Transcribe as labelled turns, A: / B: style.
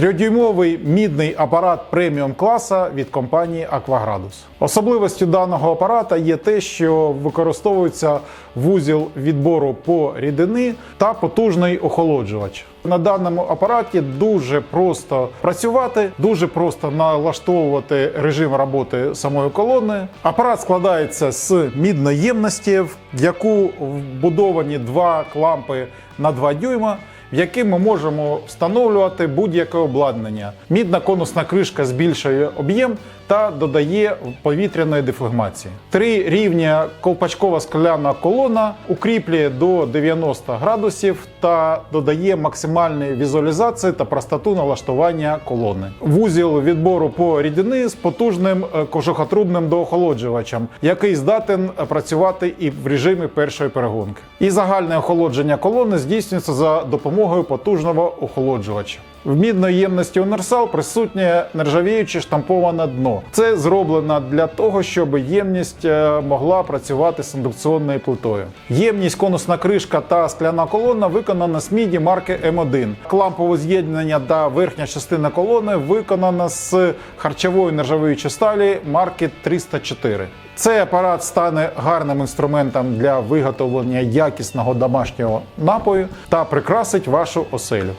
A: Трьохдюймовий мідний апарат преміум класа від компанії Aquagradus. Особливістю даного апарата є те, що використовується вузіл відбору по рідини та потужний охолоджувач. На даному апараті дуже просто працювати, дуже просто налаштовувати режим роботи самої колони. Апарат складається з мідної ємності, в яку вбудовані два клампи на 2 дюйма в який ми можемо встановлювати будь-яке обладнання. Мідна конусна кришка збільшує об'єм та додає повітряної дефлегмації. Три рівня колпачкова скляна колона укріплює до 90 градусів та додає максимальної візуалізації та простоту налаштування колони. Вузіл відбору по рідини з потужним е, кожухотрубним доохолоджувачем, який здатен працювати і в режимі першої перегонки. І загальне охолодження колони здійснюється за допомогою потужного охолоджувача. В мідної ємності універсал присутнє нержавіюче штамповане дно. Це зроблено для того, щоб ємність е, могла працювати з індукційною плитою. Ємність, конусна кришка та скляна колона виконана з міді марки М1. Клампове з'єднання та верхня частина колони виконана з харчової нержавіючої сталі марки 304. Цей апарат стане гарним інструментом для виготовлення якісного домашнього напою та прикрасить вашу оселю.